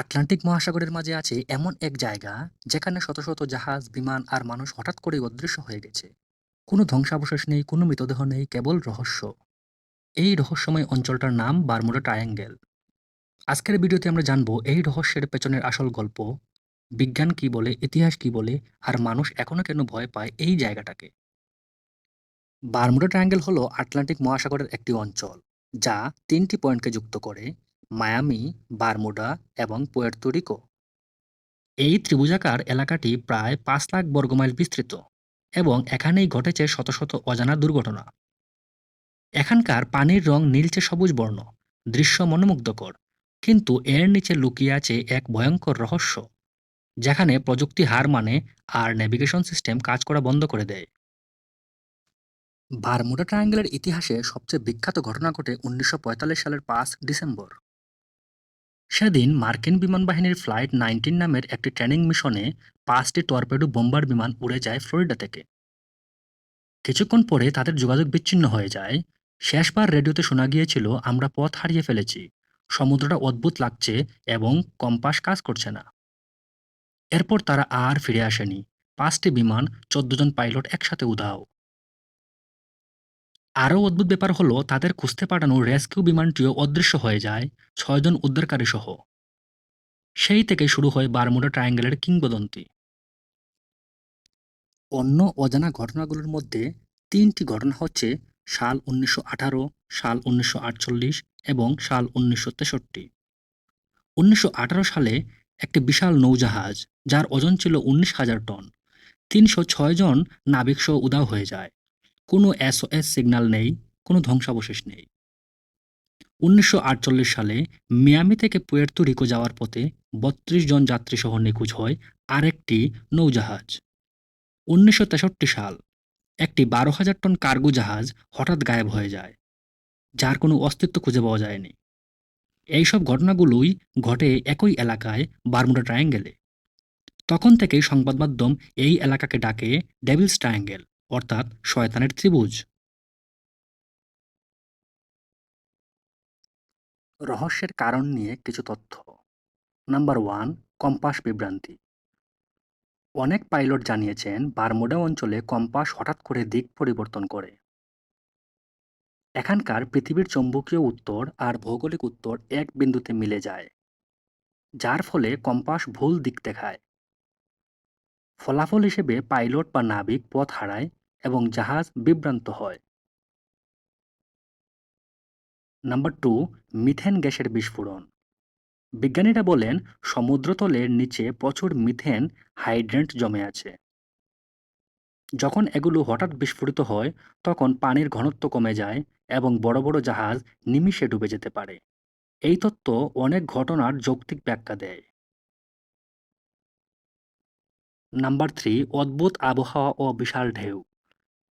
Atlantic মহাসাগরের মাঝে আছে এমন এক জায়গা যেখানে শত শত জাহাজ, বিমান আর মানুষ হঠাৎ করেই অদৃশ্য হয়ে গেছে। কোনো ধ্বংসাবশেষ নেই, কোনো মৃতদেহ নেই, কেবল রহস্য। এই রহস্যময় অঞ্চলটার নাম বারমুডা ট্রায়াঙ্গেল। আজকের ভিডিওতে আমরা জানব এই রহস্যের পেছনের আসল গল্প, বিজ্ঞান কি বলে, ইতিহাস কি বলে, আর মানুষ এখনও কেন ভয় পায় এই জায়গাটাকে? বারমুডা ট্রায়াঙ্গেল হলো আটলান্টিক মহাসাগরের একটি অঞ্চল, যা তিনটি পয়েন্টকে যুক্ত করে। মায়ামি, বারমুডা এবং পুয়ের্তো রিকো। এই ত্রিভুজাকার এলাকাটি প্রায় পাঁচ লাখ বর্গমাইল বিস্তৃত এবং এখানেই ঘটেছে শত শত অজানা দুর্ঘটনা। এখানকার পানির রং নীলচে সবুজ বর্ণ, দৃশ্য মনোমুগ্ধকর, কিন্তু এর নিচে লুকিয়ে আছে এক ভয়ঙ্কর রহস্য, যেখানে প্রযুক্তি হার মানে আর নেভিগেশন সিস্টেম কাজ করা বন্ধ করে দেয়। বারমুডা ট্রায়াঙ্গেলের ইতিহাসে সবচেয়ে বিখ্যাত ঘটনা ঘটে উনিশশো পঁয়তাল্লিশ সালের পাঁচ ডিসেম্বর। সেদিন মার্কিন বিমান বাহিনীর ফ্লাইট নাইনটিন নামের একটি ট্রেনিং মিশনে পাঁচটি টর্পেডো বোম্বার বিমান উড়ে যায় ফ্লোরিডা থেকে। কিছুক্ষণ পরে তাদের যোগাযোগ বিচ্ছিন্ন হয়ে যায়। শেষবার রেডিওতে শোনা গিয়েছিল, আমরা পথ হারিয়ে ফেলেছি। সমুদ্রটা অদ্ভুত লাগছে এবং কম্পাস কাজ করছে না। এরপর তারা আর ফিরে আসেনি। পাঁচটি বিমান, চোদ্দ জন পাইলট একসাথে উধাও। আরও অদ্ভুত ব্যাপার হলো, তাদের খুঁজতে পাঠানো রেস্কিউ বিমানটিও অদৃশ্য হয়ে যায় ছয়জন উদ্ধারকারী সহ সেই থেকে শুরু হয় বারমুডা ট্রায়াঙ্গেলের কিংবদন্তি। অন্য অজানা ঘটনাগুলোর মধ্যে তিনটি ঘটনা হচ্ছে সাল উনিশশো আঠারো, সাল উনিশশো আটচল্লিশ এবং সাল উনিশশো তেষট্টি। উনিশশো আঠারো সালে একটি বিশাল নৌজাহাজ, যার ওজন ছিল উনিশ হাজার টন, তিনশো ছয় জন নাবিক সহ উদাও হয়ে যায়। কোনো এসওএস সিগন্যাল নেই, কোনো ধ্বংসাবশেষ নেই। উনিশশো আটচল্লিশ সালে মিয়ামি থেকে পুয়ের্তো রিকো যাওয়ার পথে বত্রিশ জন যাত্রী সহ নিখোঁজ হয় আরেকটি নৌজাহাজ। উনিশশো তেষট্টি সাল, একটি বারো হাজার টন কার্গো জাহাজ হঠাৎ গায়েব হয়ে যায়, যার কোনো অস্তিত্ব খুঁজে পাওয়া যায়নি। এইসব ঘটনাগুলোই ঘটে একই এলাকায় বারমুডা ট্রায়াঙ্গেলে। তখন থেকেই সংবাদ মাধ্যম এই এলাকাকে ডাকে ডেভিলস ট্রায়াঙ্গেল। অর্থাৎ শয়তানের ত্রিভুজ। রহস্যের কারণ নিয়ে কিছু তথ্য। নাম্বার ওয়ান, কম্পাস বিভ্রান্তি। অনেক পাইলট জানিয়েছেন বারমুডা অঞ্চলে কম্পাস হঠাৎ করে দিক পরিবর্তন করে। এখানকার পৃথিবীর চৌম্বকীয় উত্তর আর ভৌগোলিক উত্তর এক বিন্দুতে মিলে যায়, যার ফলে কম্পাস ভুল দিক দেখায়। ফলাফল হিসেবে পাইলট বা নাবিক পথ হারায় এবং জাহাজ বিভ্রান্ত হয়। নাম্বার টু, মিথেন গ্যাসের বিস্ফোরণ। বিজ্ঞানীরা বলেন, সমুদ্রতলের নিচে প্রচুর মিথেন হাইড্রেন্ট জমে আছে। যখন এগুলো হঠাৎ বিস্ফোরিত হয়, তখন পানির ঘনত্ব কমে যায় এবং বড় বড় জাহাজ নিমিষে ডুবে যেতে পারে। এই তত্ত্ব অনেক ঘটনার যৌক্তিক ব্যাখ্যা দেয়। নাম্বার থ্রি, অদ্ভুত আবহাওয়া ও বিশাল ঢেউ।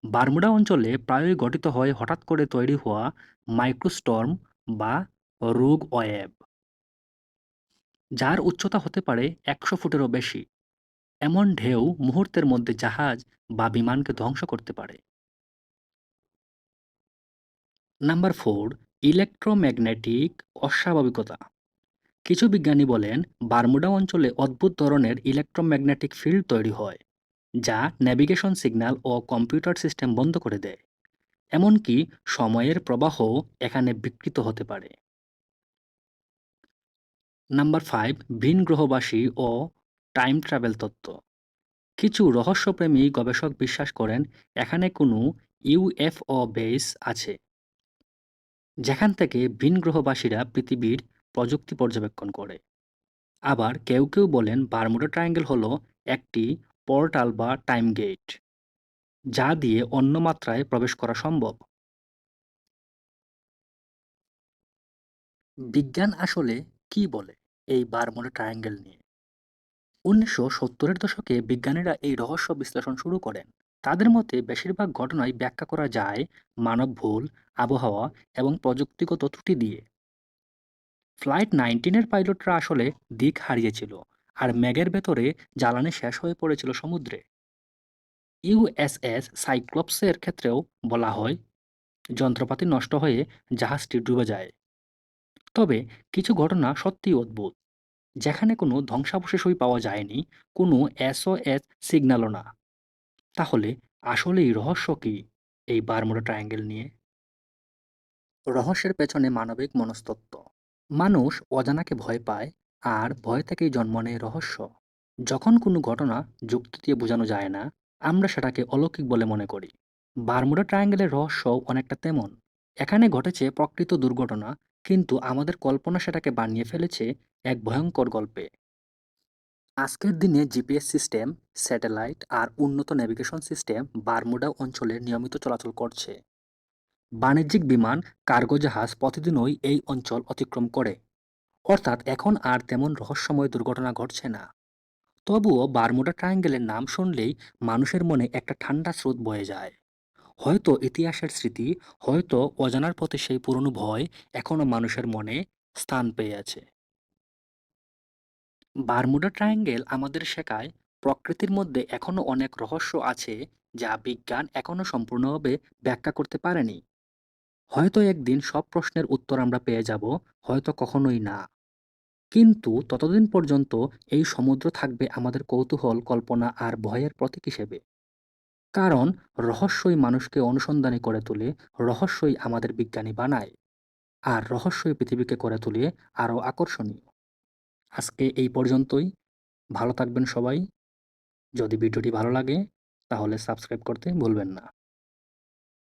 বারমুডা অঞ্চলে প্রায়ই গঠিত হয় হঠাৎ করে তৈরি হওয়া মাইক্রোস্টর্ম বা রোগ ওয়েব যার উচ্চতা হতে পারে একশো ফুটেরও বেশি। এমন ঢেউ মুহূর্তের মধ্যে জাহাজ বা বিমানকে ধ্বংস করতে পারে। নাম্বার ফোর, ইলেকট্রোম্যাগনেটিক অস্বাভাবিকতা। কিছু বিজ্ঞানী বলেন, বারমুডা অঞ্চলে অদ্ভুত ধরনের ইলেকট্রোম্যাগনেটিক ফিল্ড তৈরি হয়, যা নেভিগেশন সিগন্যাল ও কম্পিউটার সিস্টেম বন্ধ করে দেয়। এমনকি সময়ের প্রবাহ এখানে বিকৃত হতে পারে। নাম্বার ফাইভ, ভিন গ্রহবাসী ও টাইম ট্রাভেল তত্ত্ব। কিছু রহস্যপ্রেমী গবেষক বিশ্বাস করেন, এখানে কোনো ইউএফও বেস আছে, যেখান থেকে ভিন গ্রহবাসীরা পৃথিবীর প্রযুক্তি পর্যবেক্ষণ করে। আবার কেউ কেউ বলেন বারমুডা ট্রায়াঙ্গেল হলো একটি পোর্টাল বা টাইম গেট যা দিয়ে অন্য মাত্রায় প্রবেশ করা সম্ভব। বিজ্ঞান আসলে কি বলে এই বারমুডা ট্রায়াঙ্গেল নিয়ে? উনিশশো সত্তরের দশকে বিজ্ঞানীরা এই রহস্য বিশ্লেষণ শুরু করেন। তাদের মতে বেশিরভাগ ঘটনাই ব্যাখ্যা করা যায় মানব ভুল, আবহাওয়া এবং প্রযুক্তিগত ত্রুটি দিয়ে। ফ্লাইট নাইনটিনের পাইলটরা আসলে দিক হারিয়েছিল আর ম্যাগের ভেতরে জ্বালানি শেষ হয়ে পড়েছিল সমুদ্রে ইউএসএস সাইক্লোপসের ক্ষেত্রেও বলা হয় যন্ত্রপাতি নষ্ট হয়ে জাহাজটি ডুবে যায় তবে কিছু ঘটনা সত্যিই অদ্ভুত যেখানে কোনো ধ্বংসাবশেষই পাওয়া যায়নি, কোনো এসওএস সিগন্যালও না। তাহলে আসলেই রহস্য কি এই বারমুডা ট্রায়াঙ্গেল নিয়ে? রহস্যের পেছনে মানবিক মনস্তত্ত্ব। মানুষ অজানাকে ভয় পায় আর ভয় থেকেই জন্ম নেয় রহস্য। যখন কোনো ঘটনা যুক্তি দিয়ে বোঝানো যায় না, আমরা সেটাকে অলৌকিক বলে মনে করি। বারমুডা ট্রায়াঙ্গেলের রহস্য অনেকটা তেমন। এখানে ঘটেছে প্রকৃত দুর্ঘটনা, কিন্তু আমাদের কল্পনা সেটাকে বানিয়ে ফেলেছে এক ভয়ঙ্কর গল্পে। আজকের দিনে জিপিএস সিস্টেম, স্যাটেলাইট আর উন্নত নেভিগেশন সিস্টেম বারমুডা অঞ্চলে নিয়মিত চলাচল করছে। বাণিজ্যিক বিমান, কার্গো জাহাজ প্রতিদিনই এই অঞ্চল অতিক্রম করে। অর্থাৎ এখন আর তেমন রহস্যময় দুর্ঘটনা ঘটছে না। তবুও বারমুডা ট্রায়াঙ্গেলের নাম শুনলেই মানুষের মনে একটা ঠান্ডা স্রোত বয়ে যায়। হয়তো ইতিহাসের স্মৃতি, হয়তো অজানার পথে সেই পুরনো ভয় এখনও মানুষের মনে স্থান পেয়ে আছে। বারমুডা ট্রায়াঙ্গেল আমাদের শেখায় প্রকৃতির মধ্যে এখনও অনেক রহস্য আছে যা বিজ্ঞান এখনও সম্পূর্ণভাবে ব্যাখ্যা করতে পারেনি। হয়তো একদিন সব প্রশ্নের উত্তর আমরা পেয়ে যাব, হয়তো কখনোই না। কিন্তু ততদিন পর্যন্ত এই সমুদ্র থাকবে আমাদের কৌতূহল, কল্পনা আর ভয়ের প্রতীক হিসেবে। কারণ রহস্যই মানুষকে অনুসন্ধানী করে তোলে, রহস্যই আমাদের বিজ্ঞানী বানায়। আর রহস্যই পৃথিবীকে করে তোলে আরও আকর্ষণীয়। আজকে এই পর্যন্তই। ভালো থাকবেন সবাই। যদি ভিডিওটি ভালো লাগে তাহলে সাবস্ক্রাইব করতে ভুলবেন না।